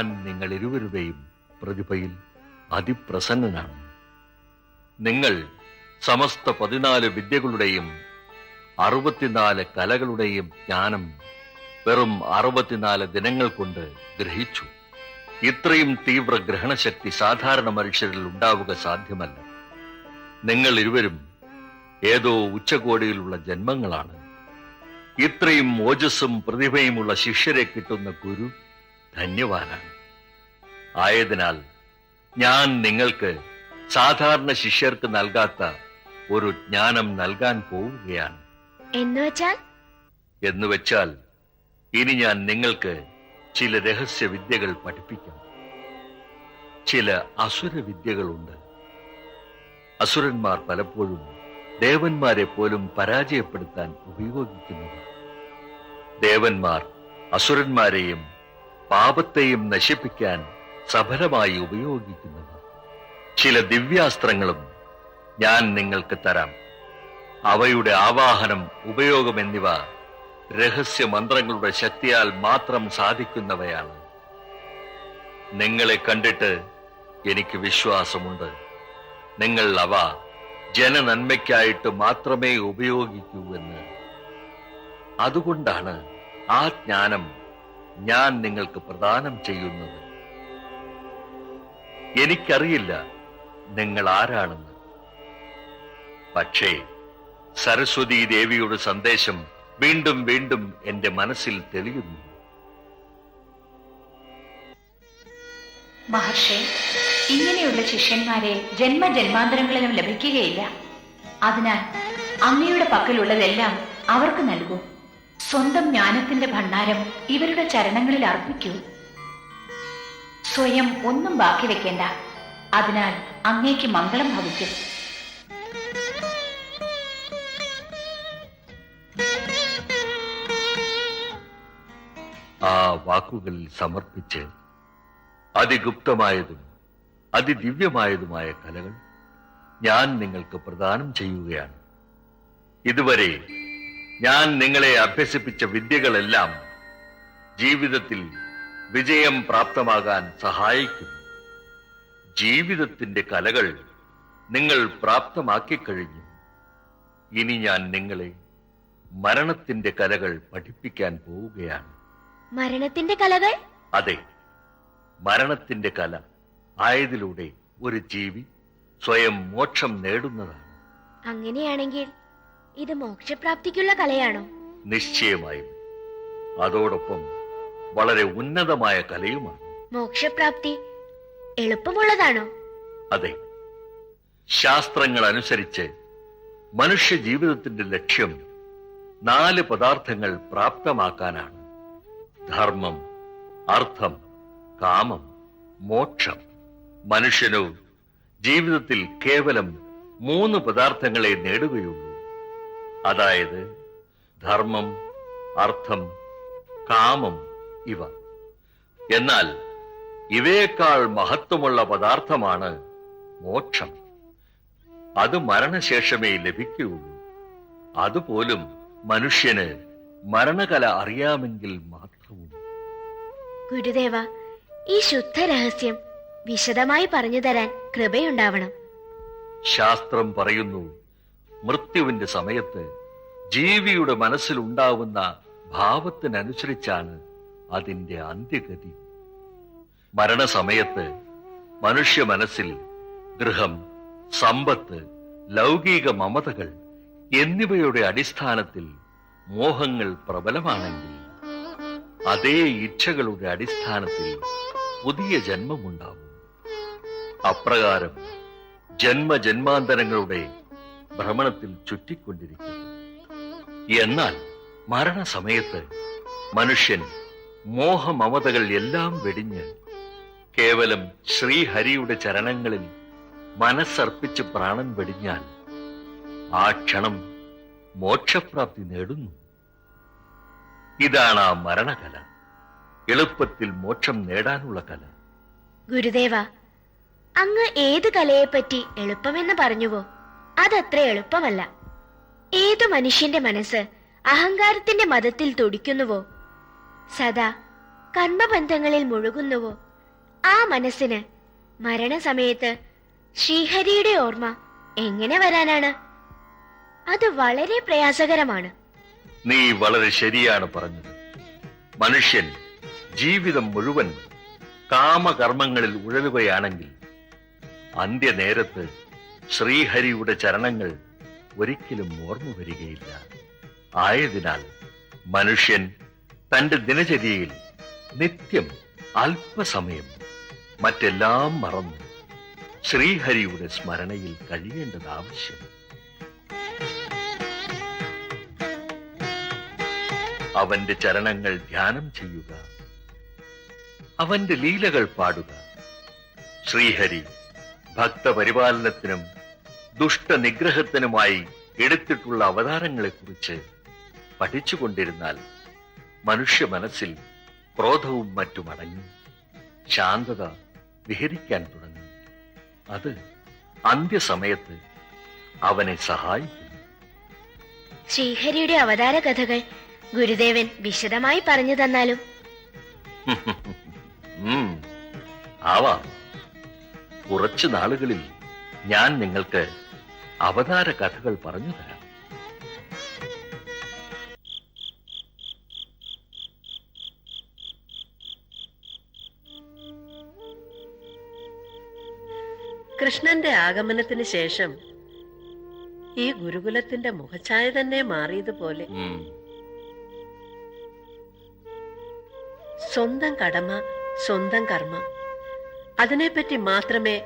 ഞാൻ നിങ്ങൾ ഇരുവരുടെയും പ്രതിഭയിൽ അതിപ്രസന്നനാണ്. നിങ്ങൾ സമസ്ത പതിനാല് വിദ്യകളുടെയും അറുപത്തിനാല് കലകളുടെയും ജ്ഞാനം വെറും അറുപത്തിനാല് ദിനങ്ങൾ കൊണ്ട് ഗ്രഹിച്ചു. ഇത്രയും തീവ്ര ഗ്രഹണശക്തി സാധാരണ മനുഷ്യരിൽ ഉണ്ടാവുക സാധ്യമല്ല. നിങ്ങൾ ഇരുവരും ഏതോ ഉച്ചകോടിയിലുള്ള ജന്മങ്ങളാണ്. ഇത്രയും ഓജസ്സും പ്രതിഭയുമുള്ള ശിഷ്യരെ കിട്ടുന്ന ഗുരു ധന്യവാനാണ്. ആയതിനാൽ ഞാൻ നിങ്ങൾക്ക് സാധാരണ ശിഷ്യർക്ക് നൽകാത്ത ഒരു ജ്ഞാനം നൽകാൻ പോവുകയാണ്. എന്നുവെച്ചാൽ? എന്നുവെച്ചാൽ ഇനി ഞാൻ നിങ്ങൾക്ക് ചില രഹസ്യ വിദ്യകൾ പഠിപ്പിക്കാം. ചില അസുര വിദ്യകളുണ്ട് അസുരന്മാർ പലപ്പോഴും ദേവന്മാരെ പോലും പരാജയപ്പെടുത്താൻ ഉപയോഗിക്കുന്നവ ദേവന്മാർ അസുരന്മാരെയും പാപത്തെയും നശിപ്പിക്കാൻ സഫലമായി ഉപയോഗിക്കുന്നത്. ചില ദിവ്യാസ്ത്രങ്ങളും ഞാൻ നിങ്ങൾക്ക് തരാം. അവയുടെ ആവാഹനം ഉപയോഗം എന്നിവ രഹസ്യ മന്ത്രങ്ങളുടെ ശക്തിയാൽ മാത്രം സാധിക്കുന്നവയാണ്. നിങ്ങളെ കണ്ടിട്ട് എനിക്ക് വിശ്വാസമുണ്ട്. നിങ്ങൾ അവ ജനനന്മയ്ക്കായിട്ട് മാത്രമേ ഉപയോഗിക്കൂ എന്ന്. അതുകൊണ്ടാണ് ആ ജ്ഞാനം ഞാൻ നിങ്ങൾക്ക് പ്രദാനം ചെയ്യുന്നത്. എനിക്കറിയില്ല നിങ്ങൾ ആരാണെന്ന്. പക്ഷേ സരസ്വതി ദേവിയുടെ സന്ദേശം വീണ്ടും വീണ്ടും എന്റെ മനസ്സിൽ തെളിയുന്നു. മഹർഷി ഇങ്ങനെയുള്ള ശിഷ്യന്മാരെ ജന്മജന്മാന്തരങ്ങളിലും ലഭിക്കുകയില്ല. അതിനാൽ അങ്ങയുടെ പക്കലുള്ളതെല്ലാം അവർക്ക് നൽകൂ. സ്വന്തം ജ്ഞാനത്തിന്റെ ഭണ്ഡാരം ഇവരുടെ ചരണങ്ങളിൽ അർപ്പിക്കൂ. സ്വയം ഒന്നും ബാക്കി വെക്കേണ്ട. അതിനാൽ അങ്ങേക്ക് മംഗളം ഭവിക്കും. ആ വാക്കുകളിൽ സമർപ്പിച്ച് അതിഗുപ്തമായതും അതിദിവ്യമായതുമായ കലകൾ ഞാൻ നിങ്ങൾക്ക് പ്രദാനം ചെയ്യുകയാണ്. ഇതുവരെ ഞാൻ നിങ്ങളെ അഭ്യസിപ്പിച്ച വിദ്യകളെല്ലാം ജീവിതത്തിൽ വിജയം പ്രാപ്തമാകാൻ സഹായിക്കും ജീവിതത്തിന്റെ കലകൾ നിങ്ങൾ പ്രാപ്തമാക്കിക്കഴിഞ്ഞു. ഇനി ഞാൻ നിങ്ങളെ മരണത്തിന്റെ കലകൾ പഠിപ്പിക്കാൻ പോവുകയാണ്. മരണത്തിന്റെ കലകൾ? അതെ മരണത്തിന്റെ കല ആയതിലൂടെ ഒരു ജീവി സ്വയം മോക്ഷം നേടുന്നതാണ്. അങ്ങനെയാണെങ്കിൽ ഇത് മോക്ഷപ്രാപ്തിക്കുള്ള കലയാണോ? നിശ്ചയമായും. അതോടൊപ്പം വളരെ ഉന്നതമായ കലയുമാണ്. മോക്ഷപ്രാപ്തി എളുപ്പമുള്ളതാണോ? അതെ. ശാസ്ത്രങ്ങൾ അനുസരിച്ച് മനുഷ്യ ജീവിതത്തിന്റെ ലക്ഷ്യം നാല് പദാർത്ഥങ്ങൾ പ്രാപ്തമാക്കാനാണ്. ധർമ്മം അർത്ഥം കാമം മോക്ഷം. മനുഷ്യനോ ജീവിതത്തിൽ കേവലം മൂന്ന് പദാർത്ഥങ്ങളെ നേടുകയുള്ളൂ. അതായത് ധർമ്മം അർത്ഥം കാമം ഇവ. എന്നാൽ ഇവയേക്കാൾ മഹത്വമുള്ള പദാർത്ഥമാണ് മോക്ഷം. അത് മരണശേഷമേ ലഭിക്കുകയുള്ളൂ. അതുപോലും മനുഷ്യന് മരണകല അറിയാമെങ്കിൽ മാത്രവും. ഗുരുദേവ ഈ ശുദ്ധ രഹസ്യം വിശദമായി പറഞ്ഞു തരാൻ കൃപയുണ്ടാവണം. ശാസ്ത്രം പറയുന്നു മൃത്യുവിന്റെ സമയത്ത് ജീവിയുടെ മനസ്സിൽ ഉണ്ടാവുന്ന ഭാവത്തിനനുസരിച്ചാണ് അതിന്റെ അന്ത്യഗതി. മരണസമയത്ത് മനുഷ്യ മനസ്സിൽ ഗൃഹം സമ്പത്ത് ലൗകിക മമതകൾ എന്നിവയുടെ അടിസ്ഥാനത്തിൽ മോഹങ്ങൾ പ്രബലമാണെങ്കിൽ അതേ ഇച്ഛകളുടെ അടിസ്ഥാനത്തിൽ പുതിയ ജന്മമുണ്ടാവും. അപ്രകാരം ജന്മജന്മാന്തരങ്ങളുടെ ഭ്രമണത്തിൽ ചുറ്റിക്കൊണ്ടിരിക്കുന്നു. എന്നാൽ മരണസമയത്ത് മനുഷ്യൻ മോഹമമതകൾ എല്ലാം വെടിഞ്ഞ് കേവലം ശ്രീഹരിയുടെ ചരണങ്ങളിൽ മനസ്സർപ്പിച്ച് പ്രാണൻ വെടിഞ്ഞാൽ ആ ക്ഷണം മോക്ഷപ്രാപ്തി നേടുന്നു. ഇതാണ് ആ മരണകല. എളുപ്പത്തിൽ മോക്ഷം നേടാനുള്ള കല. ഗുരുദേവ അങ്ങ് ഏത് കലയെപ്പറ്റി എളുപ്പമെന്ന് പറഞ്ഞുവോ അതത്ര എളുപ്പമല്ല. ഏതു മനുഷ്യന്റെ മനസ്സ് അഹങ്കാരത്തിന്റെ മതത്തിൽ തുടിക്കുന്നുവോ സദാ കർമ്മബന്ധങ്ങളിൽ മുഴുകുന്നുവോ? ആ മനസ്സിന് മരണസമയത്ത് ശ്രീഹരിയുടെ ഓർമ്മ എങ്ങനെ വരാനാണ്? അത് വളരെ പ്രയാസകരമാണ്. നീ വളരെ ശരിയാണ് പറഞ്ഞത്. മനുഷ്യൻ ജീവിതം മുഴുവൻ കാമകർമ്മങ്ങളിൽ ഉഴലുകയാണെങ്കിൽ അന്ത്യനേരത്ത് ശ്രീഹരിയുടെ ചരണങ്ങൾ ഒരിക്കലും ഓർമ്മ വരികയില്ല. ആയതിനാൽ മനുഷ്യൻ തന്റെ ദിനചര്യയിൽ നിത്യം അല്പസമയം മറ്റെല്ലാം മറന്ന് ശ്രീഹരിയുടെ സ്മരണയിൽ കഴിയേണ്ടത് ആവശ്യം. അവന്റെ ചരണങ്ങൾ ധ്യാനം ചെയ്യുക അവന്റെ ലീലകൾ പാടുക. ശ്രീഹരി ഭക്തപരിപാലനത്തിനും ദുഷ്ടനിഗ്രഹത്തിനുമായി എടുത്തിട്ടുള്ള അവതാരങ്ങളെക്കുറിച്ച് പഠിച്ചുകൊണ്ടിരുന്നാൽ മനുഷ്യ മനസ്സിൽ ക്രോധവും മറ്റും അടങ്ങി. ശാന്തത വിഹരിക്കാൻ തുടങ്ങി. അത് അന്ത്യസമയത്ത് അവനെ സഹായിക്കുന്നു. ശ്രീഹരിയുടെ അവതാര കഥകൾ ഗുരുദേവൻ വിശദമായി പറഞ്ഞു തന്നാലും. ആവാം. കുറച്ചു നാളുകളിൽ ഞാൻ നിങ്ങൾക്ക് അവതാര കഥകൾ പറഞ്ഞു തരാം. കൃഷ്ണന്റെ ആഗമനത്തിന് ശേഷം ഈ ഗുരുകുലത്തിന്റെ മുഖഛായ തന്നെ മാറിയതുപോലെ സ്വന്തം കടമ സ്വന്തം കർമ്മ. അതിനെപ്പറ്റി മാത്രമേ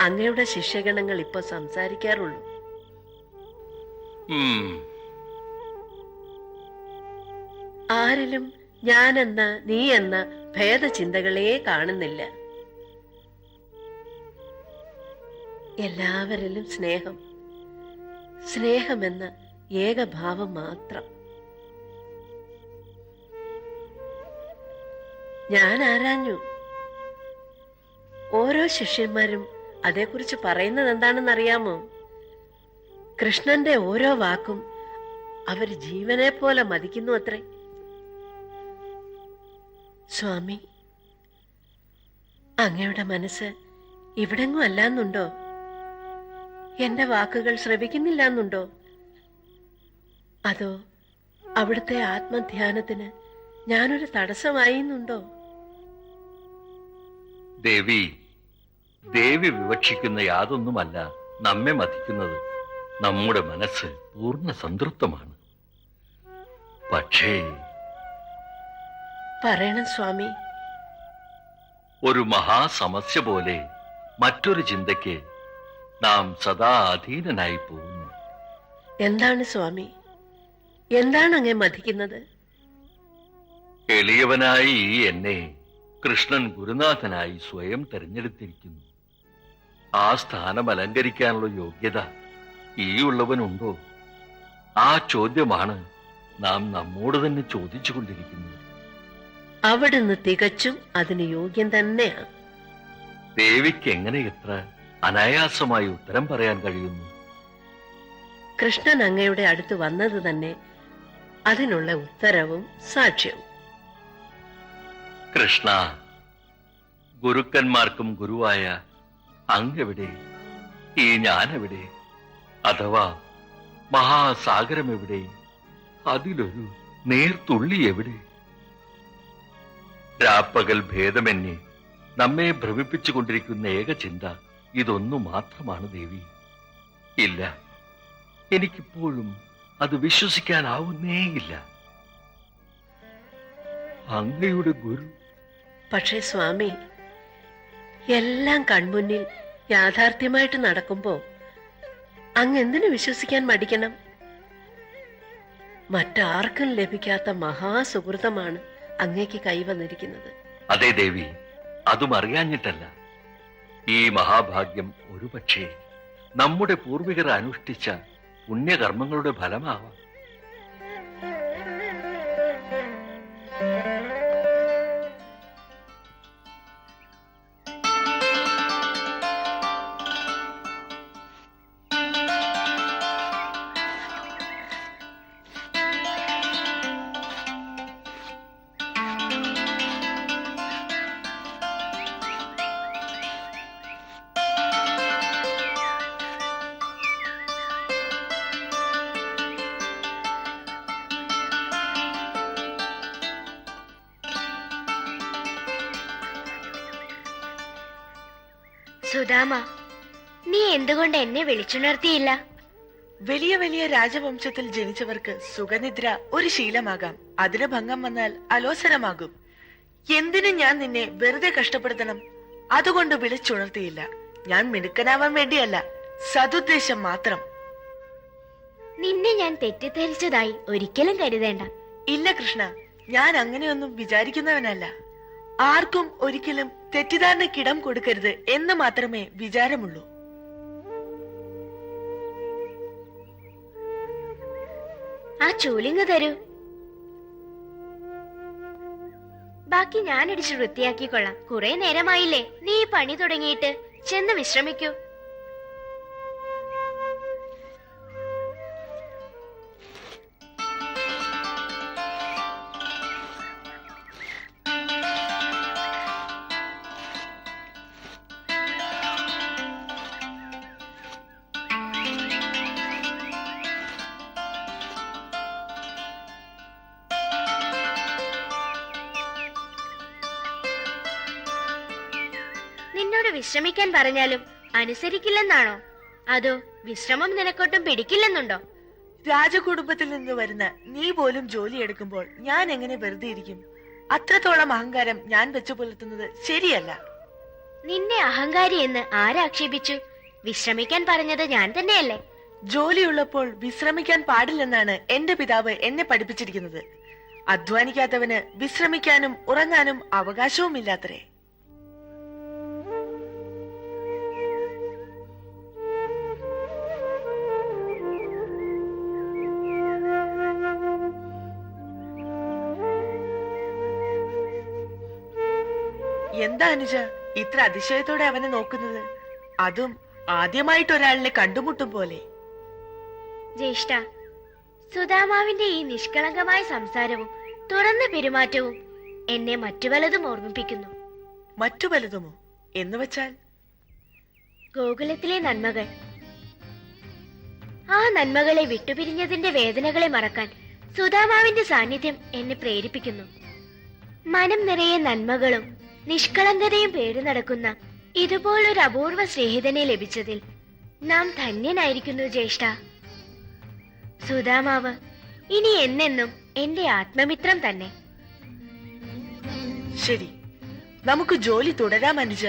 അങ്ങയുടെ ശിഷ്യഗണങ്ങൾ ഇപ്പൊ സംസാരിക്കാറുള്ളൂ. ആരിലും ഞാനെന്ന നീ എന്ന ഭേദചിന്തകളെ കാണുന്നില്ല. എല്ലാവരിലും സ്നേഹം. സ്നേഹമെന്ന ഏകഭാവം മാത്രം. ഞാൻ ആരാഞ്ഞു? ഓരോ ശിഷ്യന്മാരും അതേക്കുറിച്ച് പറയുന്നത് എന്താണെന്നറിയാമോ? കൃഷ്ണന്റെ ഓരോ വാക്കും അവർ ജീവനെ പോലെ മതിക്കുന്നു അത്രേ. സ്വാമി അങ്ങയുടെ മനസ്സ് ഇവിടെങ്ങും അല്ലാന്നുണ്ടോ? എന്റെ വാക്കുകൾ ശ്രവിക്കുന്നില്ല എന്നുണ്ടോ അതോ അവിടുത്തെ ആത്മധ്യാനത്തിന് ഞാനൊരു തടസ്സമായി എന്നുണ്ടോ ദേവി ദേവി വിവക്ഷിക്കുന്ന യാതൊന്നുമല്ല നമ്മെ മതിക്കുന്നത് നമ്മുടെ മനസ്സ് പൂർണ സംതൃപ്തമാണ്. പക്ഷേ പറയണം സ്വാമി. ഒരു മഹാസമസ്യ പോലെ മറ്റൊരു ചിന്തയ്ക്ക് നാം സദാ അധീനനായി പോകുന്നു. എന്താണ് സ്വാമി? എന്താണ് അങ്ങേ മതിക്കുന്നത് എളിയവനായി എന്നെ കൃഷ്ണൻ ഗുരുനാഥനായി സ്വയം തെരഞ്ഞെടുത്തിരിക്കുന്നു. ആ സ്ഥാനം അലങ്കരിക്കാനുള്ള യോഗ്യത ഈ ഉള്ളവനുണ്ടോ? ആ ചോദ്യമാണ് നാം നമ്മോട് തന്നെ ചോദിച്ചുകൊണ്ടിരിക്കുന്നത്. അവിടുന്ന് തികച്ചും അതിന് യോഗ്യം തന്നെയാണ്. ദേവിക്ക് എങ്ങനെ എത്ര അനായാസമായി ഉത്തരം പറയാൻ കഴിയുന്നു. കൃഷ്ണൻ അങ്ങയുടെ അടുത്ത് വന്നത് തന്നെ അതിനുള്ള ഉത്തരവും സാക്ഷ്യവും. കൃഷ്ണ ഗുരുക്കന്മാർക്കും ഗുരുവായ അങ്ങെവിടെ? ഈ ഞാനെവിടെ? അഥവാ മഹാസാഗരം എവിടെ? അതിലൊരു നേർത്തുള്ളി എവിടെ? രാപ്പകൽ ഭേദമെന്നെ നമ്മെ ഭ്രമിപ്പിച്ചുകൊണ്ടിരിക്കുന്ന ഏക ചിന്ത ഇതൊന്നു മാത്രമാണ് ദേവി. ഇല്ല. എനിക്കിപ്പോഴും അത് വിശ്വസിക്കാനാവുന്നേയില്ല. അങ്ങയുടെ ഗുരു. പക്ഷേ സ്വാമി എല്ലാം കൺമുന്നിൽ യാഥാർത്ഥ്യമായിട്ട് നടക്കുമ്പോ അങ്ങ് എന്തിനു വിശ്വസിക്കാൻ മടിക്കണം? മറ്റാർക്കും ലഭിക്കാത്ത മഹാസുഹൃതമാണ് അങ്ങേക്ക് കൈവന്നിരിക്കുന്നത്. അതെ ദേവി അതും അറിയാഞ്ഞിട്ടല്ല. ഈ മഹാഭാഗ്യം ഒരുപക്ഷേ നമ്മുടെ പൂർവികർ അനുഷ്ഠിച്ച പുണ്യകർമ്മങ്ങളുടെ ഫലമാവാം. സുധാമ നീ എന്തുകൊണ്ട് എന്നെ വിളിച്ചുണർത്തിയില്ല? വലിയ വലിയ രാജവംശത്തിൽ ജനിച്ചവർക്ക് സുഖനിദ്ര ഒരു ശീലമാകാം. അതിന് ഭംഗം വന്നാൽ അലോസരമാകും. എന്തിനു ഞാൻ നിന്നെ വെറുതെ കഷ്ടപ്പെടുത്തണം? അതുകൊണ്ട് വിളിച്ചുണർത്തിയില്ല. ഞാൻ മിടുക്കനാവാൻ വേണ്ടിയല്ല സതുദ്ദേശം മാത്രം. നിന്നെ ഞാൻ തെറ്റിദ്ധരിച്ചതായി ഒരിക്കലും കരുതേണ്ട. ഇല്ല കൃഷ്ണ ഞാൻ അങ്ങനെയൊന്നും വിചാരിക്കുന്നവനല്ല. ആർക്കും ഒരിക്കലും തെറ്റിദ്ധാരണക്കിടം കൊടുക്കരുത് എന്ന് മാത്രമേ വിചാരമുള്ളൂ. ആ ചൂലിങ് തരൂ. ബാക്കി ഞാൻ ഇടിച്ച് വൃത്തിയാക്കിക്കൊള്ളാം. കുറെ നേരമായില്ലേ. നീ പണി തുടങ്ങിയിട്ട് ചെന്ന് വിശ്രമിക്കൂ. വിശ്രമിക്കാൻ പറഞ്ഞാലും അനുസരിക്കില്ലെന്നാണോ? അതോ വിശ്രമം നിനക്കൊട്ടും പിടിക്കില്ലെന്നുണ്ടോ? രാജകുടുംബത്തിൽ നിന്ന് വരുന്ന നീ പോലും ജോലി എടുക്കുമ്പോൾ ഞാൻ എങ്ങനെ വെറുതെ ഇരിക്കും? അത്രത്തോളം അഹങ്കാരം ഞാൻ വെച്ചു പുലർത്തുന്നത് ശരിയല്ല. നിന്നെ അഹങ്കാരി എന്ന് ആരാക്ഷേപിച്ചു? വിശ്രമിക്കാൻ പറഞ്ഞത് ഞാൻ തന്നെയല്ലേ? ജോലിയുള്ളപ്പോൾ വിശ്രമിക്കാൻ പാടില്ലെന്നാണ് എന്റെ പിതാവ് എന്നെ പഠിപ്പിച്ചിരിക്കുന്നത്. അധ്വാനിക്കാത്തവന് വിശ്രമിക്കാനും ഉറങ്ങാനും അവകാശവുമില്ലാത്രേ എന്താ അനുജ? ഇത്ര അതിശയത്തോടെ അവനെ നോക്കുന്നത്? അതും ആദ്യമായിട്ട് ഒരാളിനെ കണ്ടുമുട്ടും പോലെ. ജ്യേഷ്ഠ സുധാമാവിന്റെ ഈ നിഷ്കളങ്കമായ സംസാരവും തുറന്ന പെരുമാറ്റവും എന്നെ മറ്റു പലതും ഓർമ്മിപ്പിക്കുന്നു. മറ്റു പലതുമോ? എന്ന് വെച്ചാൽ? ഗോകുലത്തിലെ നന്മകൾ. ആ നന്മകളെ വിട്ടുപിരിഞ്ഞതിന്റെ വേദനകളെ മറക്കാൻ സുധാമാവിന്റെ സാന്നിധ്യം എന്നെ പ്രേരിപ്പിക്കുന്നു. മനം നിറയെ നന്മകളും നിഷ്കളങ്കതയും പേര് നടക്കുന്ന ഇതുപോലൊരു അപൂർവ സ്നേഹിതനെ ലഭിച്ചതിൽ നാം ധന്യനായിരിക്കുന്നു ജ്യേഷ്ഠ. സുധാമാവ് ഇനി എന്നെന്നും എന്റെ ആത്മമിത്രം തന്നെ. ശരി. നമുക്ക് ജോലി തുടരാം അനുജ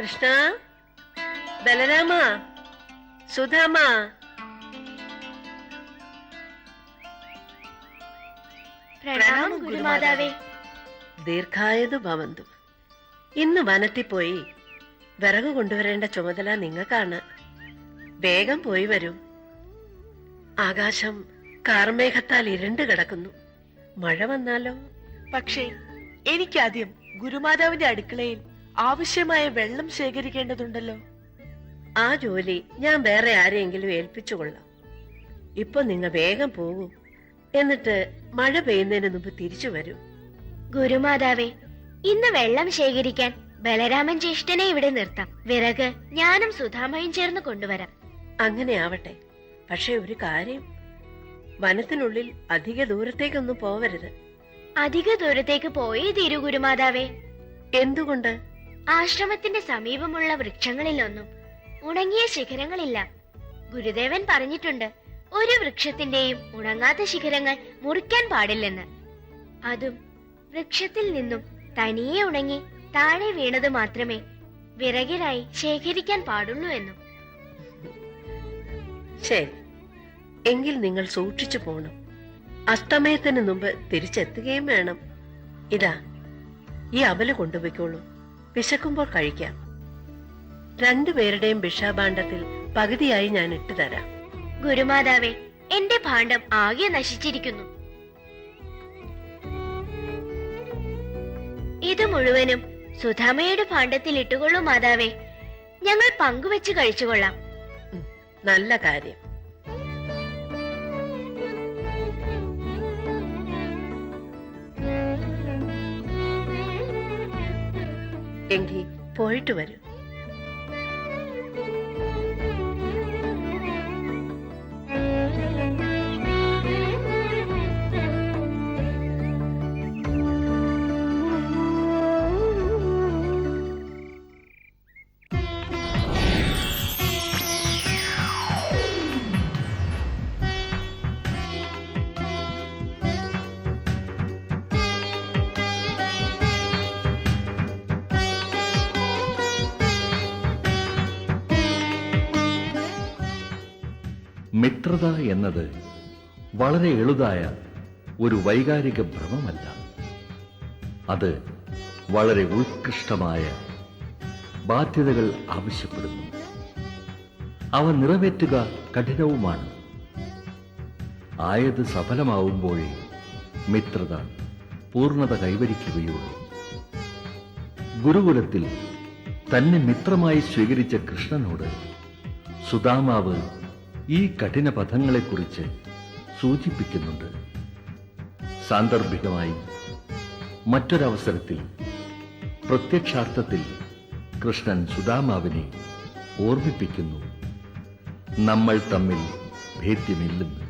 കൃഷ്ണ? ബലരാമ സുധാമ. പ്രണാമം ഗുരുമാതാവേ. ദീർഘായതു ഭവന്തു. ഇന്ന് വനത്തിൽ പോയി വിറക് കൊണ്ടുവരേണ്ട ചുമതല നിങ്ങൾക്കാണ്. വേഗം പോയി വരും. ആകാശം കാർമേഘത്താൽ ഇരുണ്ട് കിടക്കുന്നു. മഴ വന്നാലോ? പക്ഷേ എനിക്കാദ്യം ഗുരുമാതാവിന്റെ അടുക്കളയിൽ ആവശ്യമായ വെള്ളം ശേഖരിക്കേണ്ടതുണ്ടല്ലോ. ആ ജോലി ഞാൻ വേറെ ആരെയെങ്കിലും ഏൽപ്പിച്ചു കൊള്ളാം. ഇപ്പൊ നിങ്ങൾ വേഗം പോകൂ. എന്നിട്ട് മഴ പെയ്യുന്നതിന് മുമ്പ് തിരിച്ചു വരൂ. ഗുരുമാതാവേ ഇന്ന് വെള്ളം ശേഖരിക്കാൻ ബലരാമൻ ജ്യേഷ്ഠനെ ഇവിടെ നിർത്താം. വിറക് ഞാനും സുധാമയും ചേർന്ന് കൊണ്ടുവരാം. അങ്ങനെ ആവട്ടെ. പക്ഷെ ഒരു കാര്യം. വനത്തിനുള്ളിൽ അധിക ദൂരത്തേക്കൊന്നും പോവരുത്. അധിക ദൂരത്തേക്ക് പോയി തീരു ഗുരുമാതാവേ. എന്തുകൊണ്ട്? ആശ്രമത്തിന്റെ സമീപമുള്ള വൃക്ഷങ്ങളിലൊന്നും ഉണങ്ങിയ ശിഖരങ്ങളില്ല. ഗുരുദേവൻ പറഞ്ഞിട്ടുണ്ട് ഒരു വൃക്ഷത്തിന്റെയും ഉണങ്ങാത്ത ശിഖരങ്ങൾ മുറിക്കാൻ പാടില്ലെന്ന്. അതും വൃക്ഷത്തിൽ നിന്നും തനിയെ ഉണങ്ങി താഴെ വീണത് മാത്രമേ വിറകിനായി ശേഖരിക്കാൻ പാടുള്ളൂ എന്നും. ശരി. എങ്കിൽ നിങ്ങൾ സൂക്ഷിച്ചു പോണം. അസ്തമയത്തിന് മുമ്പ് തിരിച്ചെത്തുകയും വേണം. ഇതാ ഈ അബല കൊണ്ടുപോയിക്കോളൂ. വിശക്കുമ്പോൾ കഴിക്കാം. രണ്ടുപേരുടെയും ഭിക്ഷാഭാണ്ഡത്തിൽ പകുതിയായി ഞാൻ ഇട്ടുതരാം ഗുരുമാതാവേ എന്റെ ഭാണ്ഡം ആകെ നശിച്ചിരിക്കുന്നു. ഇത് മുഴുവനും സുധാമയുടെ ഭാണ്ഡത്തിൽ ഇട്ടുകൊള്ളൂ മാതാവേ. ഞങ്ങൾ പങ്കുവെച്ച് കഴിച്ചുകൊള്ളാം. നല്ല കാര്യം. എങ്കിൽ പോയിട്ട് വരൂ. മിത്രത എന്നത് വളരെ എളുതായ ഒരു വൈകാരിക ഭ്രമമല്ല. അത് വളരെ ഉത്കൃഷ്ടമായ ബാധ്യതകൾ ആവശ്യപ്പെടുന്നു. അവ നിറവേറ്റുക കഠിനവുമാണ്. ആയത് സഫലമാവുമ്പോഴേ മിത്രത പൂർണത കൈവരിക്കുകയുള്ളൂ. ഗുരുകുലത്തിൽ തന്നെ മിത്രമായി സ്വീകരിച്ച കൃഷ്ണനോട് സുദാമാവ് ഈ കഠിന പദങ്ങളെക്കുറിച്ച് സൂചിപ്പിക്കുന്നുണ്ട്. സാന്ദർഭികമായി മറ്റൊരവസരത്തിൽ പ്രത്യക്ഷാർത്ഥത്തിൽ കൃഷ്ണൻ സുദാമാവിനെ ഓർമ്മിപ്പിക്കുന്നു. നമ്മൾ തമ്മിൽ ഭേദ്യമില്ലെന്ന്.